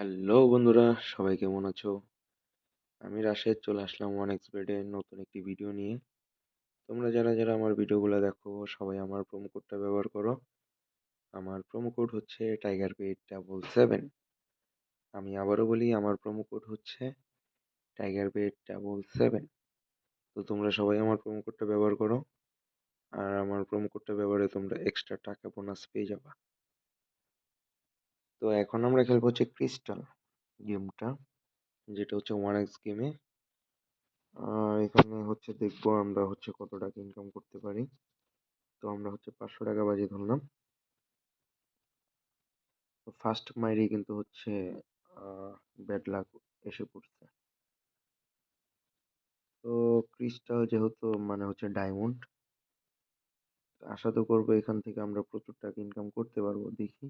Hello বন্ধুরা, সবাই কেমন আছো? আমি রাশেদ, চলে আসলাম ওয়ান এক্স নতুন একটি ভিডিও নিয়ে। তোমরা যারা যারা আমার ভিডিওগুলো দেখো, সবাই আমার প্রোমো কোডটা ব্যবহার করো। আমার প্রোমো কোড হচ্ছে টাইগার পেড ডাবল সেভেন আমি আবারও বলি, আমার প্রোমো কোড হচ্ছে টাইগার পেড ডাবল সেভেন তো তোমরা সবাই আমার প্রোমো কোডটা ব্যবহার করো। আর আমার প্রোমো কোডটা ব্যবহারে তোমরা এক্সট্রা টাকা বোনাস পেয়ে যাবা। তো এখন আমরা খেলব হচ্ছে ক্রিস্টাল গেমটা যেটা হচ্ছে ওয়ান এক্স গেমে এখানে হচ্ছে দেখব আমরা হচ্ছে কত টাকা ইনকাম করতে পারি। তো আমরা হচ্ছে পাঁচশো টাকা বাজে ধরলাম। তো ফার্স্ট মাইরি কিন্তু হচ্ছে ব্যাড লাক এসে পড়ছে। তো ক্রিস্টাল যেহেতু মানে হচ্ছে ডায়মন্ড আশা তো করব এখান থেকে আমরা প্রচুর টাকা ইনকাম করতে পারব, দেখি।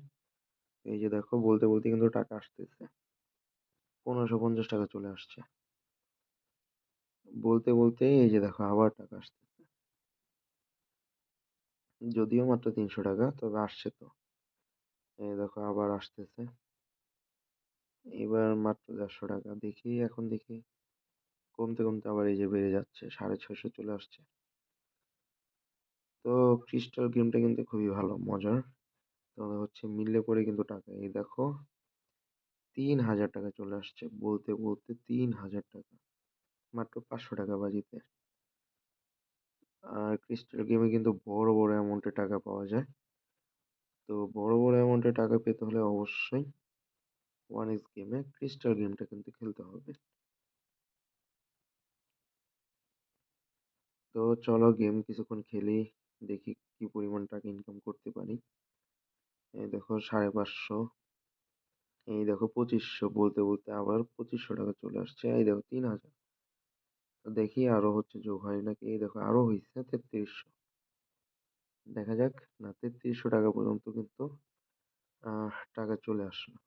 এই যে দেখো বলতে বলতে কিন্তু টাকা আসতেছে। পনেরোশো পঞ্চাশ টাকা চলে আসছে। বলতে বলতে এই যে দেখো আবার টাকা আসতেছে। যদিও মাত্র তিনশো টাকা, তবে আসছে তো। এই দেখো আবার আসতেছে। এবার মাত্র দেড়শো টাকা। দেখি এখন দেখি। কমতে কমতে আবার এই যে বেড়ে যাচ্ছে, সাড়ে ছয়শো চলে আসছে। তো ক্রিস্টাল গেমটা কিন্তু খুবই ভালো, মজার। তো হচ্ছে মিললে পরে কিন্তু টাকা, এই দেখো তিন হাজার টাকা চলে আসছে, বলতে বলতে তিন হাজার টাকা, মাত্র পাঁচশো টাকা বাজিতে। আর ক্রিস্টাল গেমে কিন্তু বড় বড় অ্যামাউন্টে টাকা পাওয়া যায়। তো বড় বড় অ্যামাউন্টে টাকা পেতে হলে অবশ্যই ওয়ান এক্স গেমে ক্রিস্টাল গেমটা কিন্তু খেলতে হবে। তো চলো গেম কিছুক্ষণ খেলি, দেখি কি পরিমাণ টাকা ইনকাম করতে পারি। এই দেখো সাড়ে পাঁচশো। এই দেখো পঁচিশশো বলতে বলতে আবার পঁচিশশো টাকা চলে আসছে। এই দেখো তিন হাজার। দেখি আরও হচ্ছে যোগ হয় নাকি? এই দেখো আরও হয়েছে তেত্রিশশো। দেখা যাক। না, তেত্রিশশো টাকা পর্যন্ত কিন্তু টাকা চলে আসলো।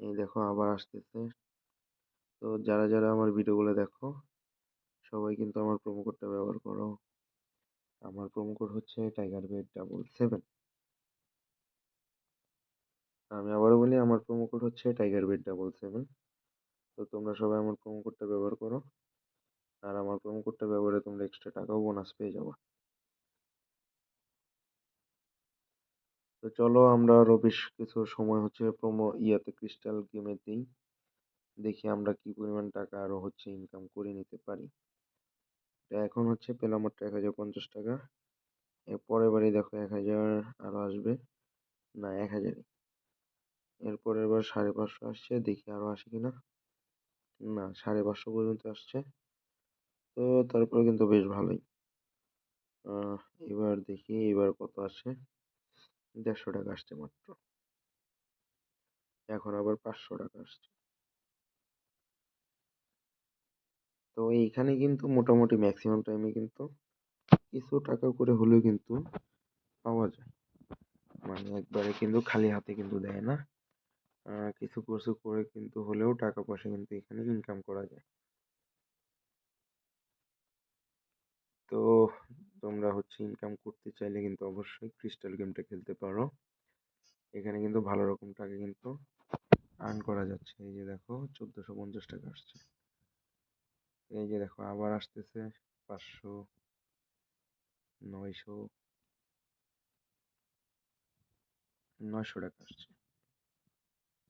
এই দেখো আবার আসতেছে। তো যারা যারা আমার ভিডিওগুলো দেখো, সবাই কিন্তু আমার প্রোমো কোডটা ব্যবহার করো। আমার প্রোমো কোড হচ্ছে টাইগার বেড ডাবল সেভেন আমি আবারও বলি, আমার প্রোমো কোড হচ্ছে টাইগার বেড ডাবল সেভেন তো তোমরা সবাই আমার প্রোমো কোডটা ব্যবহার করো। আর আমার প্রোমো কোডটা ব্যবহারে তোমরা এক্সট্রা টাকাও বোনাস পেয়ে যাব। তো চলো আমরা আরও বেশ কিছু সময় হচ্ছে প্রোমো ইয়াতে ক্রিস্টাল গেমে দিই। দেখি আমরা কি পরিমাণ টাকা আরও হচ্ছে ইনকাম করে নিতে পারি। তো এখন হচ্ছে পেলাম মাত্র এক হাজার পঞ্চাশ টাকা। এর পরের বারে দেখো এক হাজার আরও আসবে। না, এক হাজারই। এরপরের বার সাড়ে পাঁচশো আসছে, দেখি আরও আসে কিনা। না, সাড়ে পাঁচশো পর্যন্ত আসছে। তো তারপরে কিন্তু বেশ ভালোই। এবার দেখি এবার কত আসে। দেড়শো টাকা আসছে মাত্র। এখন আবার পাঁচশো টাকা আসছে। তো এইখানে কিন্তু মোটামুটি ম্যাক্সিমাম টাইমে কিন্তু কিছু টাকা করে হলেও কিন্তু পাওয়া যায়। মানে একবারে কিন্তু খালি হাতে কিন্তু দেয় না। কিছু কিছু করে কিন্তু হলেও টাকা পয়সা কিন্তু এখানে ইনকাম করা যায়। তো তোমরা হচ্ছে ইনকাম করতে চাইলে কিন্তু অবশ্যই ক্রিস্টাল গেমটা খেলতে পারো। এখানে কিন্তু ভালো রকম টাকা কিন্তু আর্ন করা যাচ্ছে। এই যে দেখো, চোদ্দোশো পঞ্চাশ টাকা আসছে। এই যে দেখো, আবার আসতেছে পাঁচশো, নয়শো নয়শো টাকা আসছে।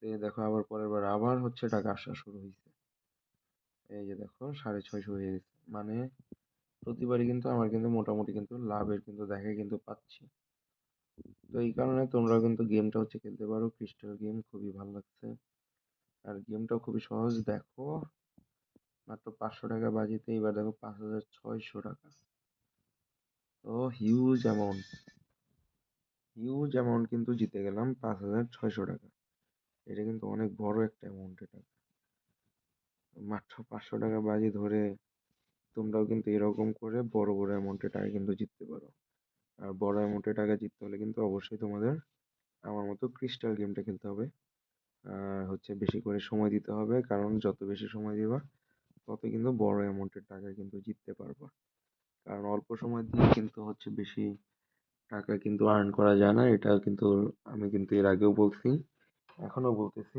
এই দেখো আবার পরের বার আবার হচ্ছে টাকা আসা শুরু হয়েছে এই যে দেখো সাড়ে ছয়শো হয়ে গেছে। মানে প্রতিবারই কিন্তু আমার কিন্তু মোটামুটি কিন্তু লাভের কিন্তু দেখা কিন্তু পাচ্ছি। তো এই কারণে তোমরা কিন্তু গেমটা হচ্ছে খেলতে পারো। ক্রিস্টাল গেম খুবই ভালো লাগছে। আর গেমটাও খুবই সহজ। দেখো মাত্র পাঁচশো টাকা বাজিতে এবার দেখো পাঁচ হাজার ছয়শো টাকা। তো হিউজ অ্যামাউন্ট হিউজ অ্যামাউন্ট কিন্তু জিতে গেলাম পাঁচ হাজার ছয়শো টাকা। এটা কিন্তু অনেক বড় একটা অ্যামাউন্টের টাকা মাত্র পাঁচশো টাকা বাজি ধরে তোমরাও কিন্তু এরকম করে বড় বড় অ্যামাউন্টের টাকা কিন্তু জিততে পারো। আর বড় অ্যামাউন্টের টাকা জিততে হলে কিন্তু অবশ্যই তোমাদের আমার মতো ক্রিস্টাল গেমটা খেলতে হবে। আর হচ্ছে বেশি করে সময় দিতে হবে, কারণ যত বেশি সময় দিবা, তত কিন্তু বড় অ্যামাউন্টের টাকা কিন্তু জিততে পারবা। কারণ অল্প সময় দিয়ে কিন্তু হচ্ছে বেশি টাকা কিন্তু আর্ন করা যায় না, এটা কিন্তু আমি কিন্তু এর আগেও বলছি। এখনও বলতেছি।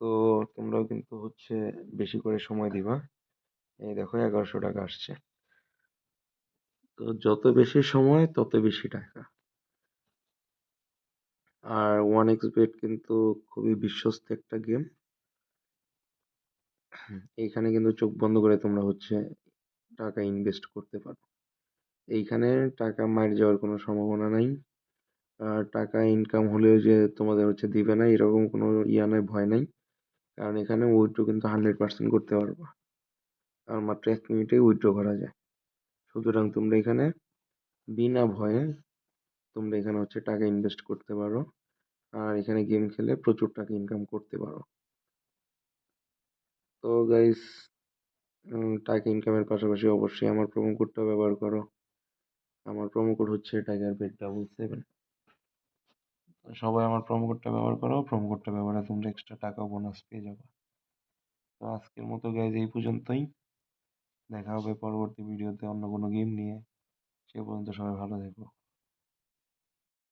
তো তোমরাও কিন্তু হচ্ছে বেশি করে সময় দিবা। এই দেখো এগারোশো টাকা আসছে। তো যত বেশি সময়, তত বেশি টাকা। আর ওয়ান এক্স বেট কিন্তু খুবই বিশ্বস্ত একটা গেম এইখানে কিন্তু চোখ বন্ধ করে তোমরা হচ্ছে টাকা ইনভেস্ট করতে পারো। এইখানে টাকা মার যাওয়ার কোনো সম্ভাবনা নাই। টাকা ইনকাম হলেও যে তোমাদের হচ্ছে দিবে না, এরকম কোনো ইয়া নাই, ভয় নাই। কারণ এখানে উইথড্র কিন্তু হান্ড্রেড পার্সেন্ট করতে পারবা। আর মাত্র এক মিনিটে উইথড্র করা যায়। সুতরাং তোমরা এখানে বিনা ভয়ে তোমরা এখানে হচ্ছে টাকা ইনভেস্ট করতে পারো। আর এখানে গেম খেলে প্রচুর টাকা ইনকাম করতে পারো। তো গাইস টাকা ইনকামের পাশাপাশি অবশ্যই আমার প্রোমো কোডটা ব্যবহার করো। আমার প্রোমো কোড হচ্ছে টাইগার বেড ডাবল সেভেন সবাই আমার প্রোমো কোডটা ব্যবহার করো প্রোমো কোডটা ব্যবহারে তোমরা এক্সট্রা টাকা বোনাস পেয়ে যাবে। তো আজকের মতো গাইজ এই পর্যন্তই। দেখা হবে পরবর্তী ভিডিওতে অন্য কোনো গেম নিয়ে। সে পর্যন্ত সবাই ভালো থেকো।